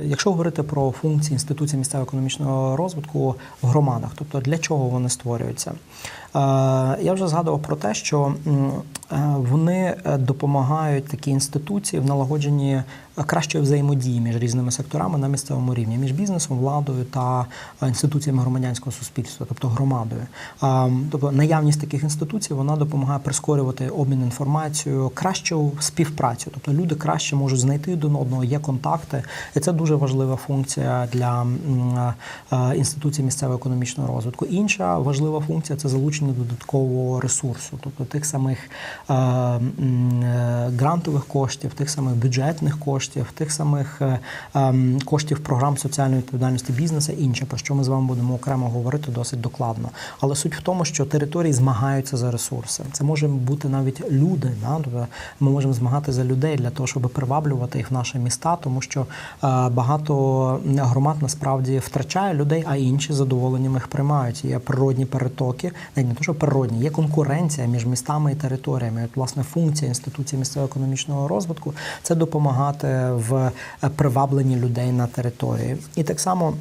Якщо говорити про функції інституції місцевого економічного розвитку в громадах, тобто для чого вони створюються, Е, я вже згадував про те, що вони е, допомагають такі інституції в налагодженні кращої взаємодії між різними секторами на місцевому рівні, між бізнесом, владою та е, інституціями громадянського суспільства, тобто громадою. Е, Тобто наявність таких інституцій вона допомагає прискорювати обмін інформацією, кращу співпрацю. Тобто люди краще можуть знайти один одного, є контакти, і це дуже важлива функція для е, інституцій місцевого економічного розвитку. Інша важлива функція це залучення додаткового ресурсу, тобто тих самих е, е, грантових коштів, тих самих бюджетних коштів, тих самих е, коштів програм соціальної відповідальності бізнесу, інше, про що ми з вами будемо окремо говорити досить докладно. Але суть в тому, що території змагаються за ресурси. Це може бути навіть люди. Да? Тобто ми можемо змагати за людей для того, щоб приваблювати їх в наші міста, тому що е, багато громад насправді втрачає людей, а інші задоволенням їх приймають. Є природні перетоки, навіть не то, що природні, є конкуренція між містами і територіями. От, власне, функція інституції місцевого економічного розвитку це допомагати в привабленні людей на території. І так само.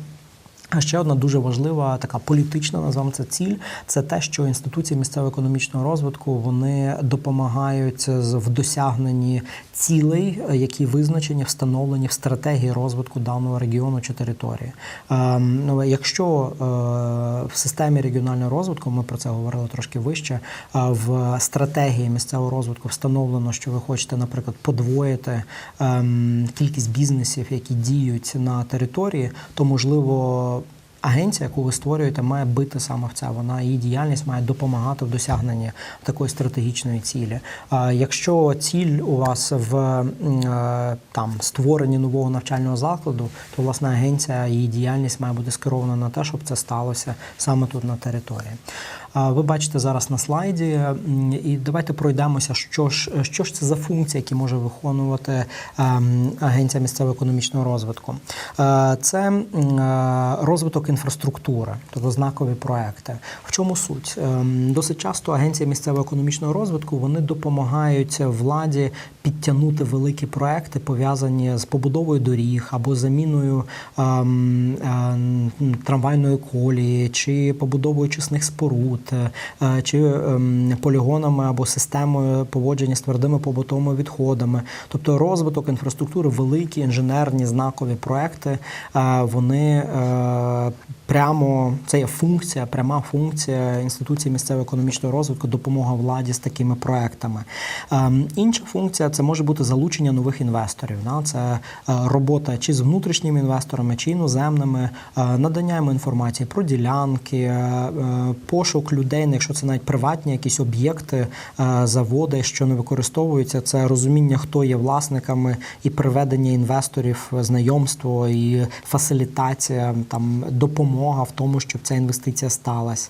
Ще одна дуже важлива така політична назвемо це ціль. Це те, що інституції місцевого економічного розвитку вони допомагають в досягненні цілей, е, які визначені, встановлені в стратегії розвитку даного регіону чи території. Ем, ну, Якщо е, в системі регіонального розвитку, ми про це говорили трошки вище, е, в стратегії місцевого розвитку встановлено, що ви хочете, наприклад, подвоїти ем, кількість бізнесів, які діють на території, то можливо. Агенція, яку ви створюєте, має бити саме в це. Вона її діяльність має допомагати в досягненні такої стратегічної цілі. Якщо ціль у вас в е, там створенні нового навчального закладу, то власне агенція її діяльність має бути скерована на те, щоб це сталося саме тут на території. Ви бачите зараз на слайді, і давайте пройдемося, що ж що ж це за функції, які може виконувати ем, агенція місцевого економічного розвитку. Е, Це е, розвиток інфраструктури, тобто знакові проекти. В чому суть? Ем, Досить часто агенція місцевого економічного розвитку вони допомагають владі підтягнути великі проекти, пов'язані з побудовою доріг або заміною ем, ем, трамвайної колії, чи побудовою чисних споруд, е, чи ем, полігонами або системою поводження з твердими побутовими відходами. Тобто розвиток інфраструктури, великі інженерні знакові проекти, е, вони е, прямо це є функція, пряма функція інституції місцевого економічного розвитку, допомога владі з такими проектами. Ем, Інша функція це може бути залучення нових інвесторів. Це е, робота чи з внутрішніми інвесторами, чи іноземними, е, надання їм інформації про ділянки, е, пошук людей, якщо це навіть приватні якісь об'єкти, заводи, що не використовуються, це розуміння, хто є власниками, і приведення інвесторів, знайомство і фасилітація, там допомога в тому, щоб ця інвестиція сталася.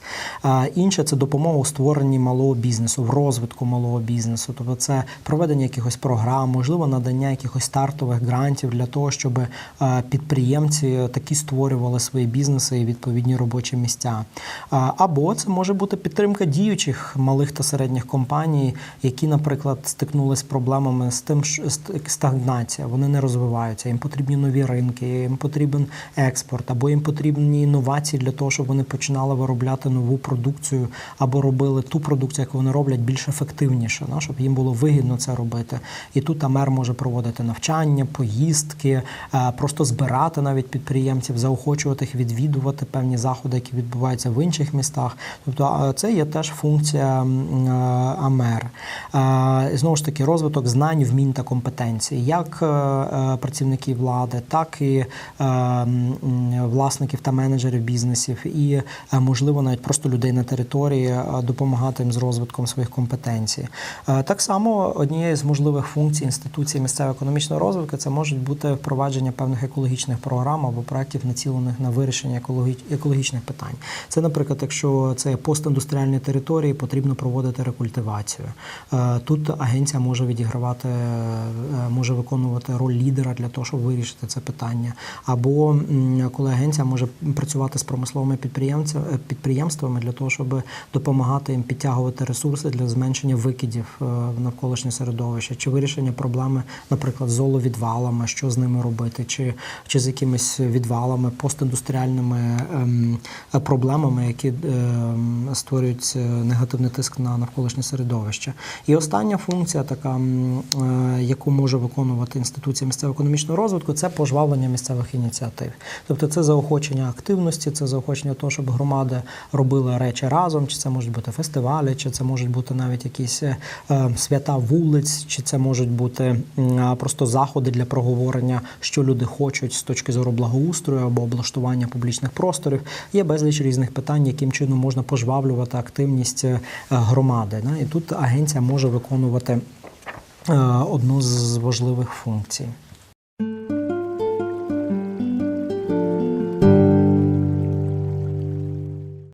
Інше це допомога у створенні малого бізнесу, в розвитку малого бізнесу. Тобто це проведення якихось програм, можливо, надання якихось стартових грантів для того, щоб е, підприємці такі створювали свої бізнеси і відповідні робочі місця. Е, Або це може бути підтримка діючих малих та середніх компаній, які, наприклад, стикнулися з проблемами з тим, що ст- стагнація, вони не розвиваються. Їм потрібні нові ринки, їм потрібен експорт, або їм потрібні інновації для того, щоб вони починали виробляти нову продукцію, або робили ту продукцію, яку вони роблять, більш ефективніше, да, щоб їм було вигідно це робити. І тут Амер може проводити навчання, поїздки, е, просто збирати навіть підприємців, заохочувати їх відвідувати певні заходи, які відбуваються в інших містах. Тобто це є теж функція е, Амер. Е, знову ж таки, розвиток знань, вмінь та компетенцій, як працівників влади, так і власників та менеджерів бізнесів, і можливо навіть просто людей на території допомагати їм з розвитком своїх компетенцій. Так само однією з можливих функцій інституції місцевого економічного розвитку це можуть бути впровадження певних екологічних програм або проєктів, націлених на вирішення екологі- екологічних питань. Це, наприклад, якщо це постіндустріальні території, потрібно проводити рекультивацію. Е, Тут агенція може відігравати, е, може виконувати роль лідера для того, щоб вирішити це питання. Або коли агенція може працювати з промисловими е, підприємствами для того, щоб допомагати їм підтягувати ресурси для зменшення викидів в навколишнє середовище, чи вирішення проблеми, наприклад, з золовідвалами, що з ними робити, чи, чи з якимись відвалами, постіндустріальними ем, проблемами, які ем, створюють е, негативний тиск на навколишнє середовище. І остання функція, така, е, яку може виконувати інституція місцевого економічного розвитку, це пожвавлення місцевих ініціатив. Тобто це заохочення активності, це заохочення того, щоб громади робили речі разом, чи це можуть бути фестивалі, чи це можуть бути навіть якісь е, е, свята вулиць, чи це можуть бути просто заходи для проговорення, що люди хочуть з точки зору благоустрою або облаштування публічних просторів. Є безліч різних питань, яким чином можна пожвавлювати активність е, громади. І тут агенція може виконувати е, одну з важливих функцій.